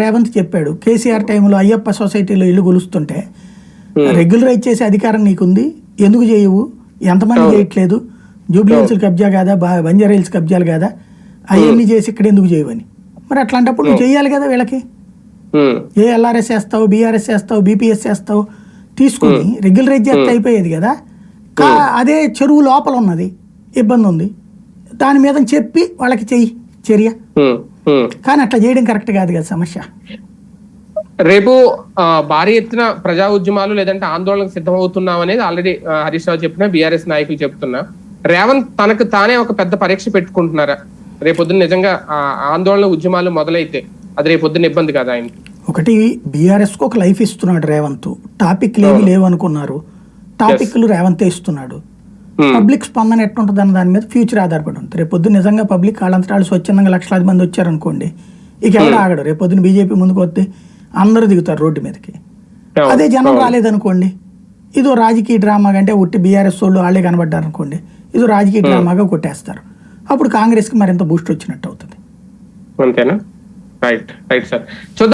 రేవంత్ చెప్పాడు కేసీఆర్ టైంలో అయ్యప్ప సొసైటీలో ఇల్లు కొలుస్తుంటే రెగ్యులరైజ్ చేసే అధికారం నీకుంది ఎందుకు చేయవు? ఎంతమంది చేయట్లేదు? జూబ్లీ హిల్స్ కబ్జా కాదా? బంజారా హిల్స్ కబ్జాలు కాదా? అవన్నీ చేసి ఇక్కడ ఎందుకు చేయవని. మరి అట్లాంటప్పుడు నువ్వు చేయాలి కదా వీళ్ళకి. ఏ ఎల్ఆర్ఎస్ వేస్తావు బీఆర్ఎస్ వేస్తావు బీపీఎస్ వేస్తావు తీసుకుని రెగ్యులరైజ్ చేస్తే అయిపోయేది కదా. కా అదే చెరువు లోపల ఉన్నది ఇబ్బంది ఉంది దాని మీద చెప్పి వాళ్ళకి చెయ్యి చర్య. కానీ అట్లా చేయడం కరెక్ట్ కాదు కదా సమస్య. రేపు భారీ ఎత్తున ప్రజా ఉద్యమాలు లేదంటే ఆందోళనకు సిద్ధమవుతున్నాం అనేది ఆల్రెడీ హరీష్ రావు చెప్పిన బీఆర్ఎస్ నాయకులు చెప్తున్నా. రేవంత్ తనకు తానే ఒక పెద్ద పరీక్ష పెట్టుకుంటున్నారా? రేపొద్దున నిజంగా ఆందోళన ఉద్యమాలు మొదలైతే అది రేపొద్దున ఇబ్బంది కదా ఆయన ఒకటి బీఆర్ఎస్కు ఒక లైఫ్ ఇస్తున్నాడు రేవంత్. టాపిక్లు ఏవి లేవు అనుకున్నారు టాపిక్లు రేవంతే ఇస్తున్నాడు. పబ్లిక్ స్పందన ఎట్లుంటుంది అన్న దాని మీద ఫ్యూచర్ ఆధారపడి ఉంటుంది. రేపు పొద్దున్న నిజంగా పబ్లిక్ వాళ్ళంతరాలు స్వచ్ఛందంగా లక్షలాది మంది వచ్చారనుకోండి ఇక ఎవరు ఆగడు. రేపు పొద్దున్న బీజేపీ ముందుకు వస్తే అందరూ దిగుతారు రోడ్డు మీదకి. అదే జనం రాలేదనుకోండి ఇదో రాజకీయ డ్రామా కంటే ఉట్టి బీఆర్ఎస్ వాళ్ళు వాళ్ళే కనబడ్డారు అనుకోండి ఇదో రాజకీయ డ్రామాగా కొట్టేస్తారు. అప్పుడు కాంగ్రెస్కి మరింత బూస్ట్ వచ్చినట్టు అవుతుంది. అంతేనా? Right right sir